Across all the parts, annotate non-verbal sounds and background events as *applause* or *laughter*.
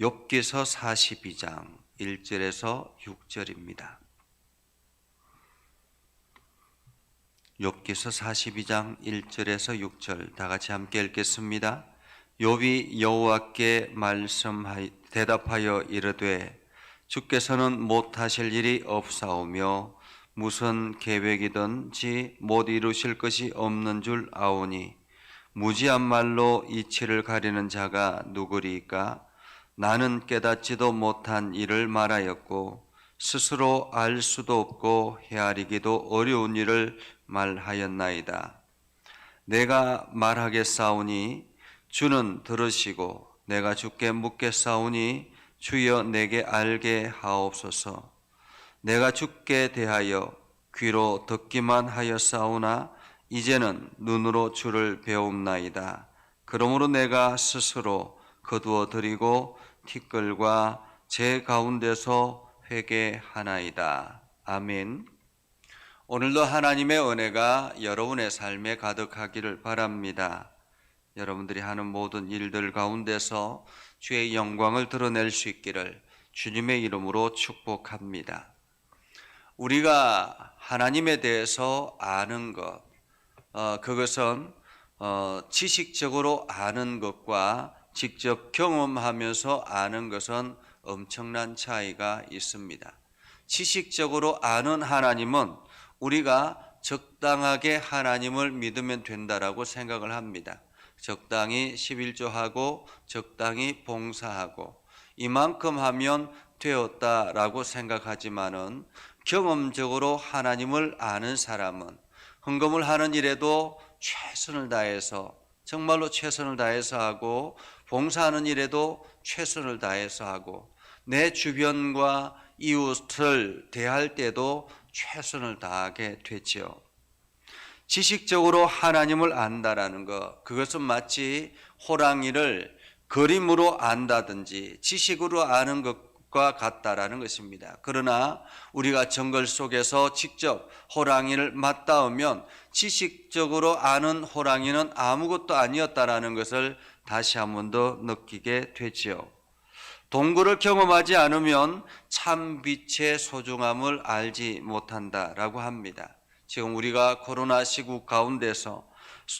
욥기서 42장 1절에서 6절입니다. 욥기서 42장 1절에서 6절 다 같이 함께 읽겠습니다. 욥이 여호와께 말씀하여 대답하여 이르되 주께서는 못하실 일이 없사오며 무슨 계획이든지 못 이루실 것이 없는 줄 아오니 무지한 말로 이치를 가리는 자가 누구리까 나는 깨닫지도 못한 일을 말하였고 스스로 알 수도 없고 헤아리기도 어려운 일을 말하였나이다. 내가 말하겠사오니 주는 들으시고 내가 주께 묻겠사오니 주여 내게 알게 하옵소서. 내가 주께 대하여 귀로 듣기만 하였사오나 이제는 눈으로 주를 배움나이다. 그러므로 내가 스스로 거두어 드리고 티끌과 제 가운데서 회개하나이다. 아멘. 오늘도 하나님의 은혜가 여러분의 삶에 가득하기를 바랍니다. 여러분들이 하는 모든 일들 가운데서 주의 영광을 드러낼 수 있기를 주님의 이름으로 축복합니다. 우리가 하나님에 대해서 아는 것, 어, 그것은 어, 지식적으로 아는 것과 직접 경험하면서 아는 것은 엄청난 차이가 있습니다. 지식적으로 아는 하나님은 우리가 적당하게 하나님을 믿으면 된다라고 생각을 합니다. 적당히 11조하고 적당히 봉사하고 이만큼 하면 되었다라고 생각하지만은 경험적으로 하나님을 아는 사람은 헌금을 하는 일에도 최선을 다해서 정말로 최선을 다해서 하고 봉사하는 일에도 최선을 다해서 하고 내 주변과 이웃을 대할 때도 최선을 다하게 되지요. 지식적으로 하나님을 안다라는 것, 그것은 마치 호랑이를 그림으로 안다든지 지식으로 아는 것 과 같다라는 것입니다. 그러나 우리가 정글 속에서 직접 호랑이를 맞닿으면 지식적으로 아는 호랑이는 아무것도 아니었다라는 것을 다시 한 번 더 느끼게 되지요. 동굴을 경험하지 않으면 참 빛의 소중함을 알지 못한다라고 합니다. 지금 우리가 코로나 시국 가운데서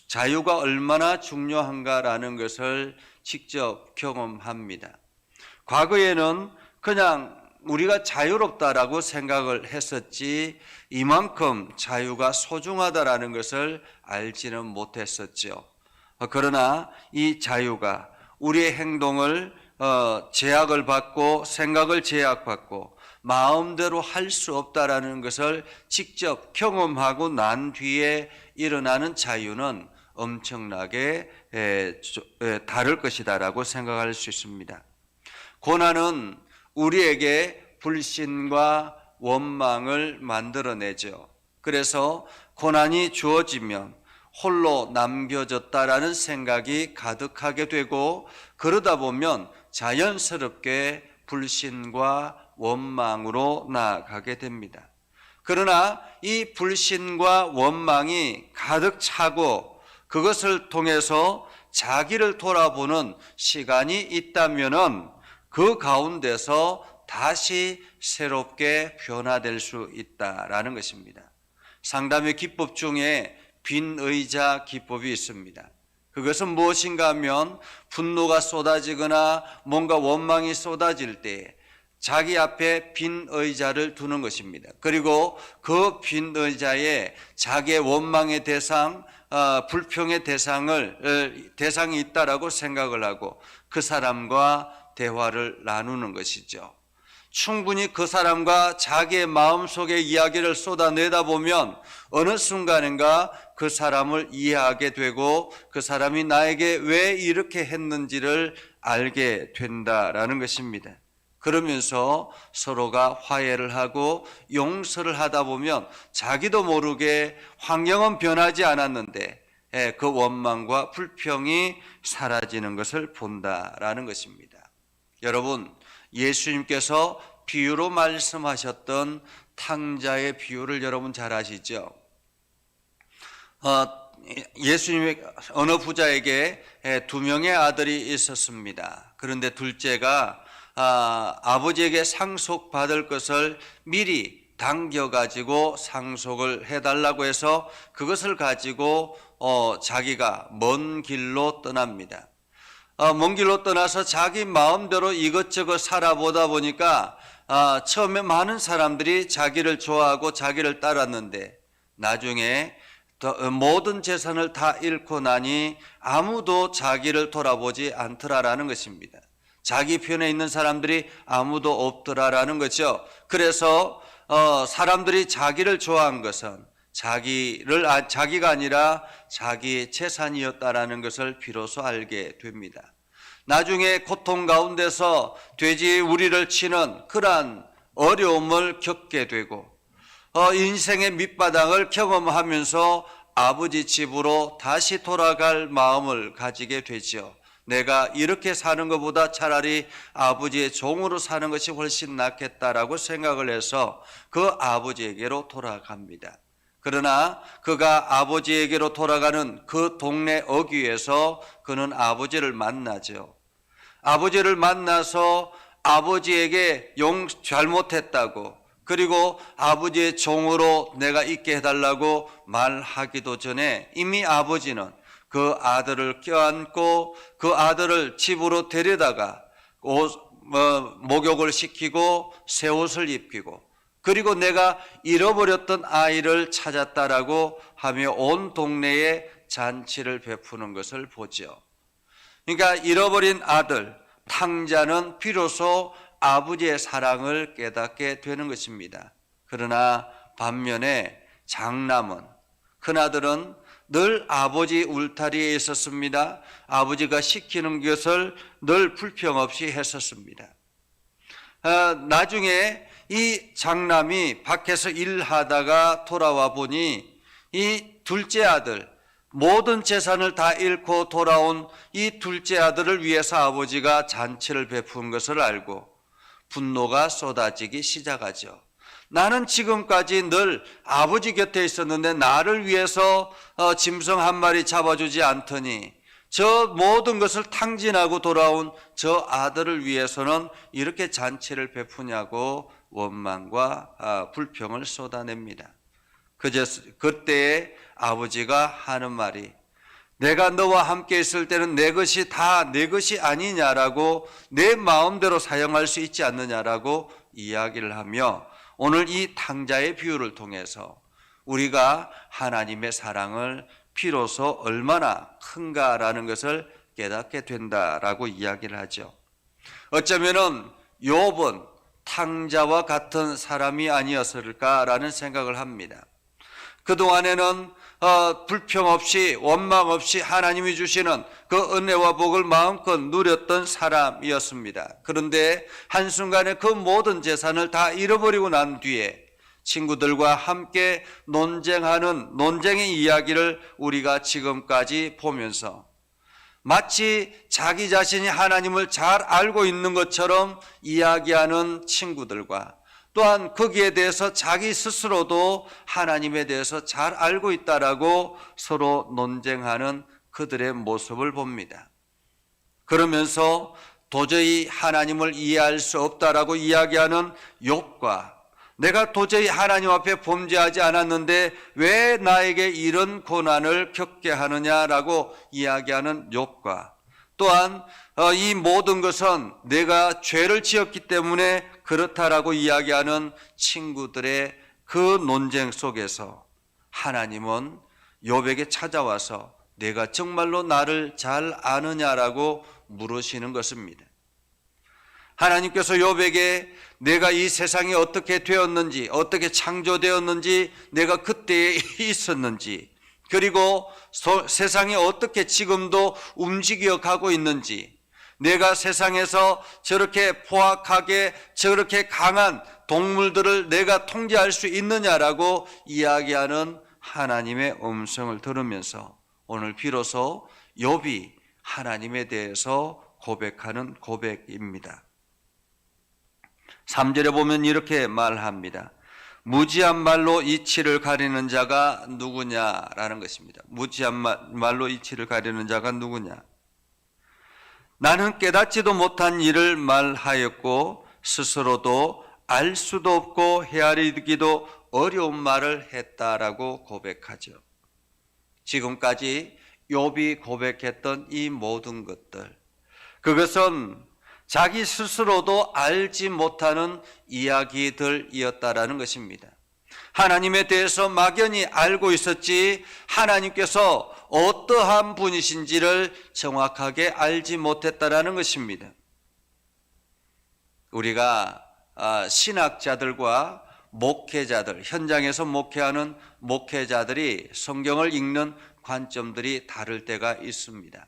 자유가 얼마나 중요한가라는 것을 직접 경험합니다. 과거에는 그냥 우리가 자유롭다라고 생각을 했었지 이만큼 자유가 소중하다라는 것을 알지는 못했었죠. 그러나 이 자유가 우리의 행동을 어, 제약을 받고 생각을 제약받고 마음대로 할 수 없다라는 것을 직접 경험하고 난 뒤에 일어나는 자유는 엄청나게 다를 것이다라고 생각할 수 있습니다. 고난은 우리에게 불신과 원망을 만들어내죠. 그래서 고난이 주어지면 홀로 남겨졌다라는 생각이 가득하게 되고 그러다 보면 자연스럽게 불신과 원망으로 나아가게 됩니다. 그러나 이 불신과 원망이 가득 차고 그것을 통해서 자기를 돌아보는 시간이 있다면은 그 가운데서 다시 새롭게 변화될 수 있다라는 것입니다. 상담의 기법 중에 빈 의자 기법이 있습니다. 그것은 무엇인가 하면 분노가 쏟아지거나 뭔가 원망이 쏟아질 때 자기 앞에 빈 의자를 두는 것입니다. 그리고 그 빈 의자에 자기의 원망의 대상, 어, 불평의 대상을 어, 대상이 있다라고 생각을 하고 그 사람과 대화를 나누는 것이죠. 충분히 그 사람과 자기의 마음속의 이야기를 쏟아내다 보면 어느 순간인가 그 사람을 이해하게 되고 그 사람이 나에게 왜 이렇게 했는지를 알게 된다라는 것입니다. 그러면서 서로가 화해를 하고 용서를 하다 보면 자기도 모르게 환경은 변하지 않았는데 예, 그 원망과 불평이 사라지는 것을 본다라는 것입니다. 여러분, 예수님께서 비유로 말씀하셨던 탕자의 비유를 여러분 잘 아시죠? 어, 예수님의 어느 부자에게 에, 두 명의 아들이 있었습니다. 그런데 둘째가 아, 아버지에게 상속받을 것을 미리 당겨가지고 상속을 해달라고 해서 그것을 가지고 어, 자기가 먼 길로 떠납니다. 어, 먼 길로 떠나서 자기 마음대로 이것저것 살아보다 보니까 아, 처음에 많은 사람들이 자기를 좋아하고 자기를 따랐는데 나중에 더- 어, 모든 재산을 다 잃고 나니 아무도 자기를 돌아보지 않더라라는 것입니다. 자기 편에 있는 사람들이 아무도 없더라라는 거죠. 그래서 어, 사람들이 자기를 좋아한 것은 자기를 아- 자기가 아니라 자기의 재산이었다라는 것을 비로소 알게 됩니다. 나중에 고통 가운데서 돼지 우리를 치는 그러한 어려움을 겪게 되고 어, 인생의 밑바닥을 경험하면서 아버지 집으로 다시 돌아갈 마음을 가지게 되지요. 내가 이렇게 사는 것보다 차라리 아버지의 종으로 사는 것이 훨씬 낫겠다라고 생각을 해서 그 아버지에게로 돌아갑니다. 그러나 그가 아버지에게로 돌아가는 그 동네 어귀에서 그는 아버지를 만나죠. 아버지를 만나서 아버지에게 용 잘못했다고 그리고 아버지의 종으로 내가 있게 해달라고 말하기도 전에 이미 아버지는 그 아들을 껴안고 그 아들을 집으로 데려다가 옷, 어, 목욕을 시키고 새 옷을 입히고 그리고 내가 잃어버렸던 아이를 찾았다라고 하며 온 동네에 잔치를 베푸는 것을 보죠. 그러니까 잃어버린 아들 탕자는 비로소 아버지의 사랑을 깨닫게 되는 것입니다. 그러나 반면에 장남은 큰아들은 늘 아버지 울타리에 있었습니다. 아버지가 시키는 것을 늘 불평 없이 했었습니다. 아, 나중에 이 장남이 밖에서 일하다가 돌아와 보니 이 둘째 아들 모든 재산을 다 잃고 돌아온 이 둘째 아들을 위해서 아버지가 잔치를 베푼 것을 알고 분노가 쏟아지기 시작하죠. 나는 지금까지 늘 아버지 곁에 있었는데 나를 위해서 어, 짐승 한 마리 잡아주지 않더니 저 모든 것을 탕진하고 돌아온 저 아들을 위해서는 이렇게 잔치를 베푸냐고 원망과 아, 불평을 쏟아냅니다. 그제 그때에 아버지가 하는 말이 내가 너와 함께 있을 때는 내 것이 다 내 것이 아니냐라고 내 마음대로 사용할 수 있지 않느냐라고 이야기를 하며 오늘 이 탕자의 비유를 통해서 우리가 하나님의 사랑을 비로소 얼마나 큰가라는 것을 깨닫게 된다라고 이야기를 하죠. 어쩌면은 욥은 탕자와 같은 사람이 아니었을까라는 생각을 합니다. 그동안에는 어, 불평 없이 원망 없이 하나님이 주시는 그 은혜와 복을 마음껏 누렸던 사람이었습니다. 그런데 한순간에 그 모든 재산을 다 잃어버리고 난 뒤에 친구들과 함께 논쟁하는 논쟁의 이야기를 우리가 지금까지 보면서 마치 자기 자신이 하나님을 잘 알고 있는 것처럼 이야기하는 친구들과 또한 거기에 대해서 자기 스스로도 하나님에 대해서 잘 알고 있다라고 서로 논쟁하는 그들의 모습을 봅니다. 그러면서 도저히 하나님을 이해할 수 없다라고 이야기하는 욥과 내가 도저히 하나님 앞에 범죄하지 않았는데 왜 나에게 이런 고난을 겪게 하느냐라고 이야기하는 욥과 또한 어, 이 모든 것은 내가 죄를 지었기 때문에 그렇다라고 이야기하는 친구들의 그 논쟁 속에서 하나님은 욥에게 찾아와서 내가 정말로 나를 잘 아느냐라고 물으시는 것입니다. 하나님께서 욥에게 내가 이 세상이 어떻게 되었는지, 어떻게 창조되었는지, 내가 그때에 *laughs* 있었는지, 그리고 소, 세상이 어떻게 지금도 움직여 가고 있는지, 내가 세상에서 저렇게 포악하게, 저렇게 강한 동물들을 내가 통제할 수 있느냐라고 이야기하는 하나님의 음성을 들으면서 오늘 비로소 욥이 하나님에 대해서 고백하는 고백입니다. 3절에 보면 이렇게 말합니다. 무지한 말로 이치를 가리는 자가 누구냐라는 것입니다. 무지한 마- 말로 이치를 가리는 자가 누구냐? 나는 깨닫지도 못한 일을 말하였고 스스로도 알 수도 없고 헤아리기도 어려운 말을 했다라고 고백하죠. 지금까지 욥이 고백했던 이 모든 것들 그것은 자기 스스로도 알지 못하는 이야기들이었다라는 것입니다. 하나님에 대해서 막연히 알고 있었지 하나님께서 어떠한 분이신지를 정확하게 알지 못했다라는 것입니다. 우리가 아, 신학자들과 목회자들, 현장에서 목회하는 목회자들이 성경을 읽는 관점들이 다를 때가 있습니다.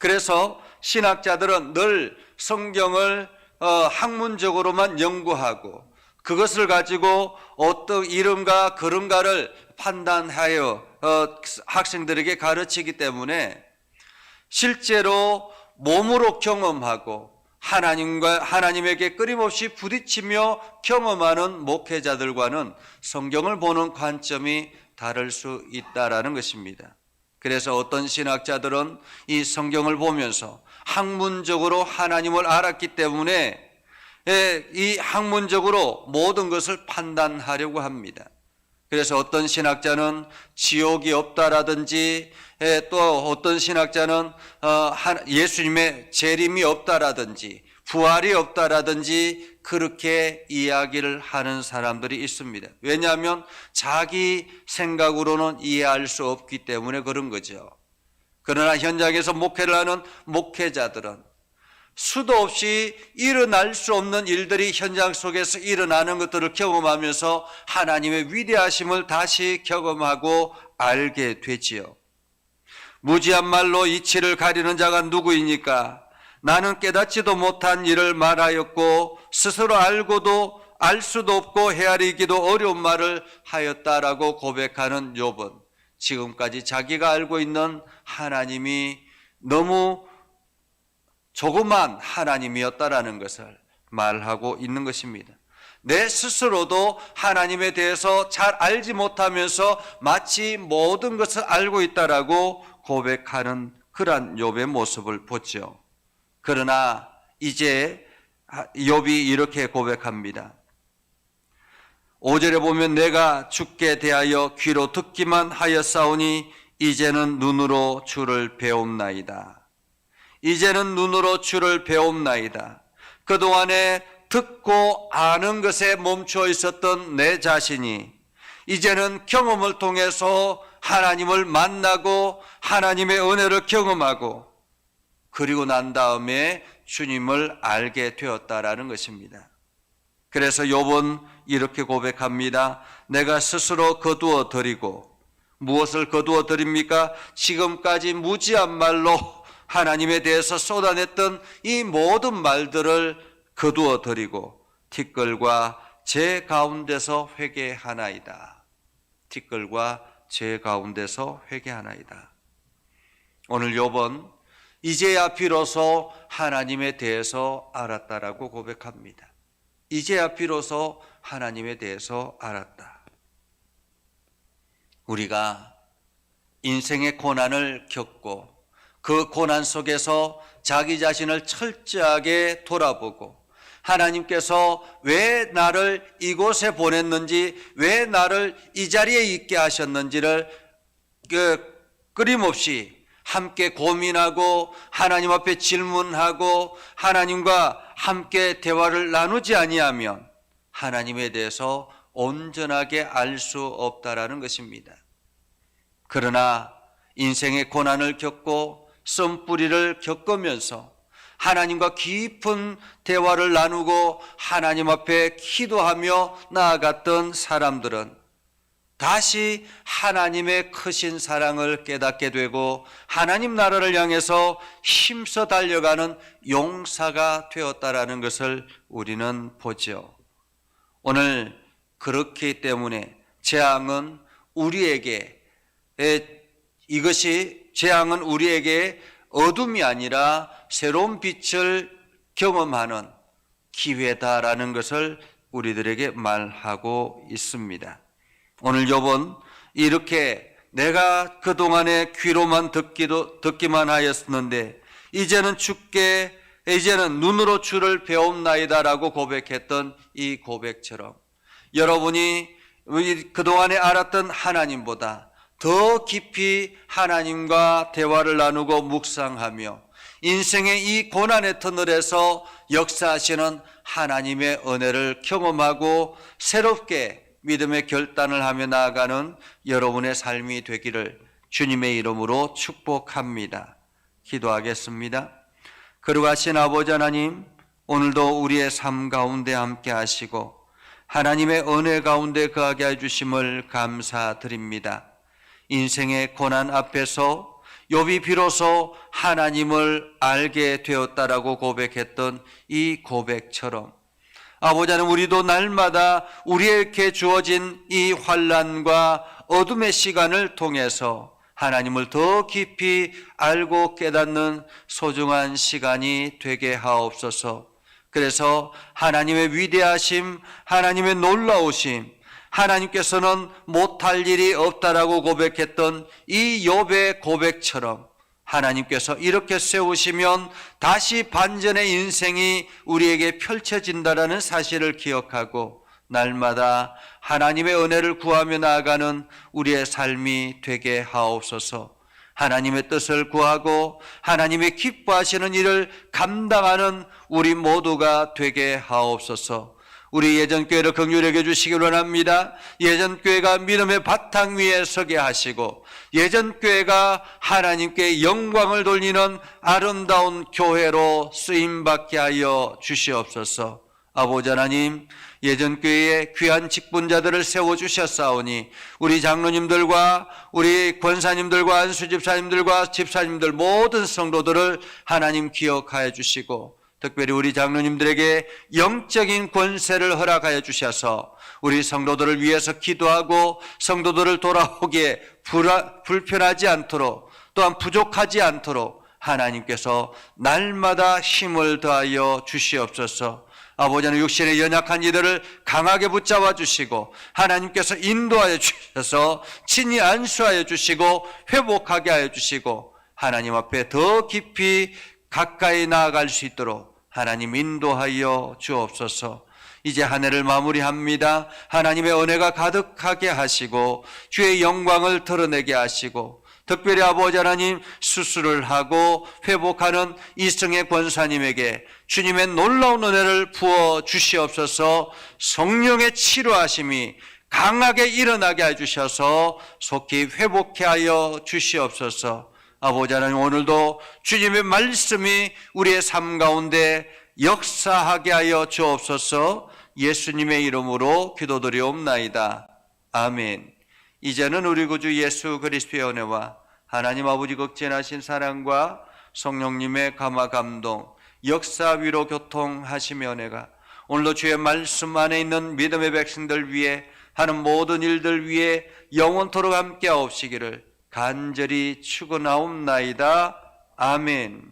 그래서 신학자들은 늘 성경을 어, 학문적으로만 연구하고 그것을 가지고 어떤 이름과 그런가를 판단하여 어, 학생들에게 가르치기 때문에 실제로 몸으로 경험하고 하나님과 하나님에게 끊임없이 부딪히며 경험하는 목회자들과는 성경을 보는 관점이 다를 수 있다라는 것입니다. 그래서 어떤 신학자들은 이 성경을 보면서 학문적으로 하나님을 알았기 때문에 예, 이 학문적으로 모든 것을 판단하려고 합니다. 그래서 어떤 신학자는 지옥이 없다라든지 예, 또 어떤 신학자는 어, 한- 예수님의 재림이 없다라든지 부활이 없다라든지 그렇게 이야기를 하는 사람들이 있습니다. 왜냐하면 자기 생각으로는 이해할 수 없기 때문에 그런 거죠. 그러나 현장에서 목회를 하는 목회자들은 수도 없이 일어날 수 없는 일들이 현장 속에서 일어나는 것들을 경험하면서 하나님의 위대하심을 다시 경험하고 알게 되지요. 무지한 말로 이치를 가리는 자가 누구이니까 나는 깨닫지도 못한 일을 말하였고 스스로 알고도 알 수도 없고 헤아리기도 어려운 말을 하였다라고 고백하는 욥은 지금까지 자기가 알고 있는 하나님이 너무 조그만 하나님이었다라는 것을 말하고 있는 것입니다. 내 스스로도 하나님에 대해서 잘 알지 못하면서 마치 모든 것을 알고 있다라고 고백하는 그러한 욥의 모습을 보죠. 그러나 이제 욥이 이렇게 고백합니다. 5절에 보면 내가 죽게 대하여 귀로 듣기만 하였사오니 이제는 눈으로 주를 배움나이다. 이제는 눈으로 주를 배움나이다. 그동안에 듣고 아는 것에 멈춰 있었던 내 자신이 이제는 경험을 통해서 하나님을 만나고 하나님의 은혜를 경험하고 그리고 난 다음에 주님을 알게 되었다라는 것입니다. 그래서 욥은 이렇게 고백합니다. 내가 스스로 거두어 드리고 무엇을 거두어 드립니까? 지금까지 무지한 말로 하나님에 대해서 쏟아냈던 이 모든 말들을 거두어 드리고 티끌과 제 가운데서 회개하나이다. 티끌과 제 가운데서 회개하나이다. 오늘 욥은 이제야 비로소 하나님에 대해서 알았다라고 고백합니다. 이제야 비로소 하나님에 대해서 알았다. 우리가 인생의 고난을 겪고 그 고난 속에서 자기 자신을 철저하게 돌아보고 하나님께서 왜 나를 이곳에 보냈는지, 왜 나를 이 자리에 있게 하셨는지를 그 끊임없이 함께 고민하고 하나님 앞에 질문하고 하나님과 함께 대화를 나누지 아니하면 하나님에 대해서 온전하게 알 수 없다라는 것입니다. 그러나 인생의 고난을 겪고 썸뿌리를 겪으면서 하나님과 깊은 대화를 나누고 하나님 앞에 기도하며 나아갔던 사람들은 다시 하나님의 크신 사랑을 깨닫게 되고 하나님 나라를 향해서 힘써 달려가는 용사가 되었다라는 것을 우리는 보죠. 오늘 그렇기 때문에 재앙은 우리에게 에, 이것이 재앙은 우리에게 어둠이 아니라 새로운 빛을 경험하는 기회다라는 것을 우리들에게 말하고 있습니다. 오늘 욥은 이렇게 내가 그동안에 귀로만 듣기도 듣기만 하였었는데 이제는 주께 이제는 눈으로 주를 배움나이다라고 고백했던 이 고백처럼 여러분이 그동안에 알았던 하나님보다 더 깊이 하나님과 대화를 나누고 묵상하며 인생의 이 고난의 터널에서 역사하시는 하나님의 은혜를 경험하고 새롭게 믿음의 결단을 하며 나아가는 여러분의 삶이 되기를 주님의 이름으로 축복합니다. 기도하겠습니다. 거룩하신 아버지 하나님, 오늘도 우리의 삶 가운데 함께 하시고 하나님의 은혜 가운데 거하게 해주심을 감사드립니다. 인생의 고난 앞에서 욥이 비로소 하나님을 알게 되었다라고 고백했던 이 고백처럼 아버지 하나님 우리도 날마다 우리에게 주어진 이 환란과 어둠의 시간을 통해서 하나님을 더 깊이 알고 깨닫는 소중한 시간이 되게 하옵소서. 그래서 하나님의 위대하심, 하나님의 놀라우심, 하나님께서는 못할 일이 없다라고 고백했던 이 욥의 고백처럼 하나님께서 이렇게 세우시면 다시 반전의 인생이 우리에게 펼쳐진다라는 사실을 기억하고 날마다 하나님의 은혜를 구하며 나아가는 우리의 삶이 되게 하옵소서. 하나님의 뜻을 구하고 하나님의 기뻐하시는 일을 감당하는 우리 모두가 되게 하옵소서. 우리 예전 교회를 긍휼하게 주시기 원합니다. 예전 교회가 믿음의 바탕 위에 서게 하시고 예전 교회가 하나님께 영광을 돌리는 아름다운 교회로 쓰임 받게 하여 주시옵소서. 아버지 하나님, 예전 교회에 귀한 직분자들을 세워 주셨사오니 우리 장로님들과 우리 권사님들과 안수집사님들과 집사님들 모든 성도들을 하나님 기억하여 주시고 특별히 우리 장로님들에게 영적인 권세를 허락하여 주셔서 우리 성도들을 위해서 기도하고 성도들을 돌아오기에 불아, 불편하지 않도록 또한 부족하지 않도록 하나님께서 날마다 힘을 더하여 주시옵소서. 아버지는 육신의 연약한 이들을 강하게 붙잡아 주시고 하나님께서 인도하여 주셔서 친히 안수하여 주시고 회복하게 하여 주시고 하나님 앞에 더 깊이 가까이 나아갈 수 있도록 하나님 인도하여 주옵소서. 이제 한 해를 마무리합니다. 하나님의 은혜가 가득하게 하시고 주의 영광을 드러내게 하시고 특별히 아버지 하나님 수술을 하고 회복하는 이승의 권사님에게 주님의 놀라운 은혜를 부어 주시옵소서 성령의 치료하심이 강하게 일어나게 해주셔서 속히 회복해 하여 주시옵소서 아버지 하나님 오늘도 주님의 말씀이 우리의 삶 가운데 역사하게 하여 주옵소서 예수님의 이름으로 기도드리옵나이다. 아멘. 이제는 우리 구주 예수 그리스도의 은혜와 하나님 아버지 극진하신 사랑과 성령님의 감화 감동, 역사 위로 교통하시며 은혜가 오늘도 주의 말씀 안에 있는 믿음의 백성들 위해 하는 모든 일들 위해 영원토록 함께 하옵시기를 간절히 추고나옵나이다. 아멘.